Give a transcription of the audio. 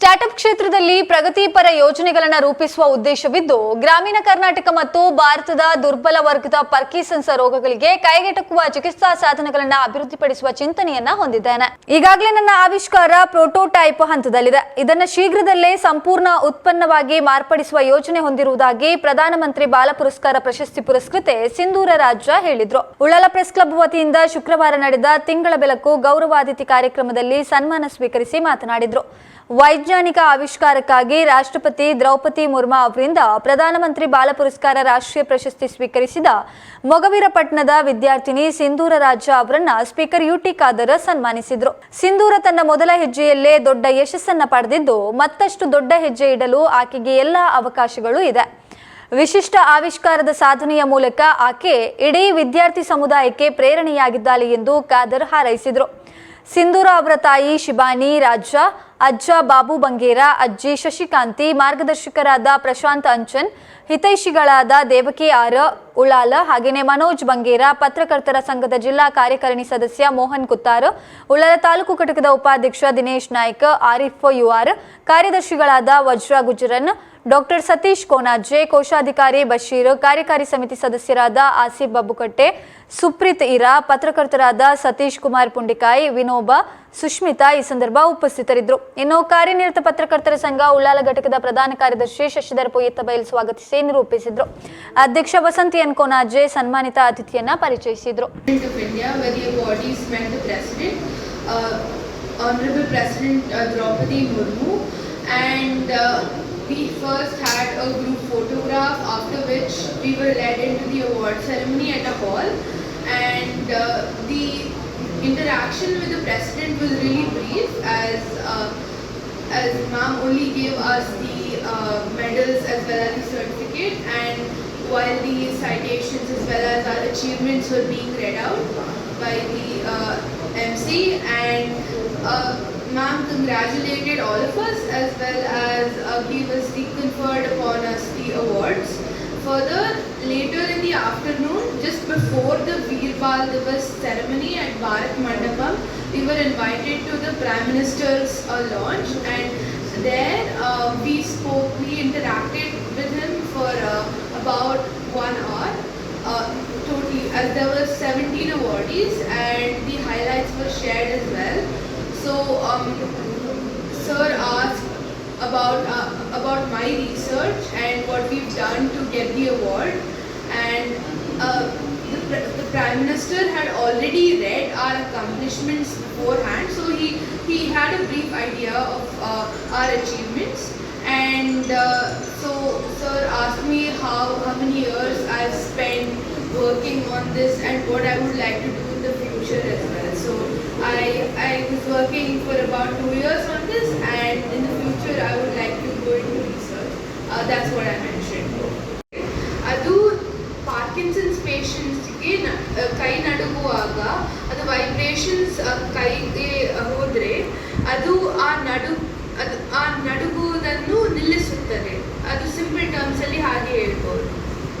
Startup ಕ್ಷೇತ್ರದಲ್ಲಿ ಪ್ರಗತಿಪರ ಯೋಜನೆಗಳನ್ನು ರೂಪಿಸುವ ಉದ್ದೇಶವಿದ್ದು, ಗ್ರಾಮೀಣ ಕರ್ನಾಟಕ ಮತ್ತು ಭಾರತದ ದುರ್ಬಲ ವರ್ಗದ ಪರ್ಕಿಸನ್ಸ್ ರೋಗಗಳಿಗೆ ಕೈಗೆಟಕುವ ಚಿಕಿತ್ಸಾ ಸಾಧನಗಳನ್ನು ಅಭಿವೃದ್ಧಿಪಡಿಸುವ ಚಿಂತನೆಯನ್ನ ಹೊಂದಿದ್ದೇನೆ. ಈಗಾಗಲೇ ನನ್ನ ಆವಿಷ್ಕಾರ ಪ್ರೋಟೋಟೈಪ್ ಹಂತದಲ್ಲಿದೆ. ಇದನ್ನು ಶೀಘ್ರದಲ್ಲೇ ಸಂಪೂರ್ಣ ಉತ್ಪನ್ನವಾಗಿ ಮಾರ್ಪಡಿಸುವ ಯೋಜನೆ ಹೊಂದಿರುವುದಾಗಿ ಪ್ರಧಾನಮಂತ್ರಿ ಬಾಲ ಪುರಸ್ಕಾರ ಪ್ರಶಸ್ತಿ ಪುರಸ್ಕೃತೆ ಸಿಂಧೂರ ರಾಜ ಹೇಳಿದ್ರು. ಉಳ್ಳಾಲ ಪ್ರೆಸ್ ಕ್ಲಬ್ ವತಿಯಿಂದ ಶುಕ್ರವಾರ ನಡೆದ ತಿಂಗಳ ಬೆಳಕು ಗೌರವಾದಿತಿ ಕಾರ್ಯಕ್ರಮದಲ್ಲಿ ಸನ್ಮಾನ ಸ್ವೀಕರಿಸಿ ಮಾತನಾಡಿದ್ರು. ವೈಜ್ಞಾನಿಕ ಆವಿಷ್ಕಾರಕ್ಕಾಗಿ ರಾಷ್ಟ್ರಪತಿ ದ್ರೌಪದಿ ಮುರ್ಮು ಅವರಿಂದ ಪ್ರಧಾನಮಂತ್ರಿ ಬಾಲ ಪುರಸ್ಕಾರ ರಾಷ್ಟ್ರೀಯ ಪ್ರಶಸ್ತಿ ಸ್ವೀಕರಿಸಿದ ಮೊಗವೀರಪಟ್ಟಣದ ವಿದ್ಯಾರ್ಥಿನಿ ಸಿಂಧೂರ ರಾಜ ಅವರನ್ನ ಸ್ಪೀಕರ್ ಯುಟಿ ಖಾದರ್ ಸನ್ಮಾನಿಸಿದ್ರು. ಸಿಂಧೂರ ತನ್ನ ಮೊದಲ ಹೆಜ್ಜೆಯಲ್ಲೇ ದೊಡ್ಡ ಯಶಸ್ಸನ್ನ ಪಡೆದಿದ್ದು ಮತ್ತಷ್ಟು ದೊಡ್ಡ ಹೆಜ್ಜೆ ಇಡಲು ಆಕೆಗೆ ಎಲ್ಲ ಅವಕಾಶಗಳು ಇದೆ. ವಿಶಿಷ್ಟ ಆವಿಷ್ಕಾರದ ಸಾಧನೆಯ ಮೂಲಕ ಆಕೆ ಇಡೀ ವಿದ್ಯಾರ್ಥಿ ಸಮುದಾಯಕ್ಕೆ ಪ್ರೇರಣೆಯಾಗಿದ್ದಾಳೆ ಎಂದು ಖಾದರ್ ಹಾರೈಸಿದರು. ಸಿಂಧೂರ ಅವರ ತಾಯಿ ಶಿಬಾನಿ ರಾಜ ಅಜ್ಜ ಬಾಬು ಬಂಗೇರ, ಅಜ್ಜಿ ಶಶಿಕಾಂತಿ, ಮಾರ್ಗದರ್ಶಕರಾದ ಪ್ರಶಾಂತ್ ಅಂಚನ್, ಹಿತೈಷಿಗಳಾದ ದೇವಕಿ ಆರ್ ಉಳಾಲ ಹಾಗೆಯೇ ಮನೋಜ್ ಬಂಗೇರ, ಪತ್ರಕರ್ತರ ಸಂಘದ ಜಿಲ್ಲಾ ಕಾರ್ಯಕಾರಿಣಿ ಸದಸ್ಯ ಮೋಹನ್ ಕುತ್ತಾರ್, ಉಳ್ಳಾಲ ತಾಲೂಕು ಘಟಕದ ಉಪಾಧ್ಯಕ್ಷ ದಿನೇಶ್ ನಾಯ್ಕ ಆರಿಫ್ ಯುಆರ್ ಕಾರ್ಯದರ್ಶಿಗಳಾದ ವಜ್ರ ಗುಜರನ್ ಡಾಕ್ಟರ್ ಸತೀಶ್ ಕೋನಾಜೆ ಕೋಶಾಧಿಕಾರಿ ಬಶೀರ್ ಕಾರ್ಯಕಾರಿ ಸಮಿತಿ ಸದಸ್ಯರಾದ ಆಸಿಫ್ ಬಬ್ಬುಕಟ್ಟೆ ಸುಪ್ರೀತ್ ಇರಾ ಪತ್ರಕರ್ತರಾದ ಸತೀಶ್ ಕುಮಾರ್ ಪುಂಡಿಕಾಯಿ ವಿನೋಬ ಸುಷ್ಮಿತಾ ಈ ಸಂದರ್ಭ ಉಪಸ್ಥಿತರಿದ್ದರು. ಇನ್ನು ಕಾರ್ಯನಿರತ ಪತ್ರಕರ್ತರ ಸಂಘ ಉಳ್ಳಾಲ ಘಟಕದ ಪ್ರಧಾನ ಕಾರ್ಯದರ್ಶಿ ಶಶಿಧರ್ ಪೊಯ್ಯತ್ತ ಬಯಲು ಸ್ವಾಗತಿಸಿ ನಿರೂಪಿಸಿದ್ರು. ಅಧ್ಯಕ್ಷ ವಸಂತಿ ಕೋನಾಜೆ ಸನ್ಮಾನಿತ ಅತಿಥಿಯನ್ನ ಪರಿಚಯಿಸಿದ್ರು. Uh, Honorable we first had a group photograph, after which we were led into the award ceremony at a hall, and uh, the interaction with the President was really brief as uh, as ma'am only gave us the uh, medals as well as the certificate and while the citations as well as our achievements were being read out by the uh, MC and uh, ma'am congratulated all of us as well as uh, the conferred upon us the awards. Further, later in the afternoon, just before the Veer Bal Divas ceremony at Bharat Mandapam, we were invited to the Prime Minister's uh, launch and there uh, we spoke, we interacted with him for uh, about one hour. Uh, totally, as there were 17 awardees and the highlights were shared um, sir asked about uh, about my research and what we've done to get the award. And uh, the, the prime minister had already read our accomplishments beforehand so he he had a brief idea of uh, our achievements. And uh, so sir asked me how how many years i've spent working on this and what i would like to do future as well so i i was working for about two years on this and in the future i would like to go into research uh, that's what i mentioned ಅದು Parkinson's ಪೇಷಂಟ್ಸ್ಗೆ ಕೈ ನಡುಗುವಾಗ ಅದು vibrations ಕೈಗೆ ಹೋದರೆ ಅದು ಆ ನಡು ಅದು ಆ ನಡುಗುವುದನ್ನು ನಿಲ್ಲಿಸುತ್ತದೆ ಅದು ಸಿಂಪಲ್ ಟರ್ಮ್ಸಲ್ಲಿ ಹಾಗೆ ಹೇಳ್ಬೋದು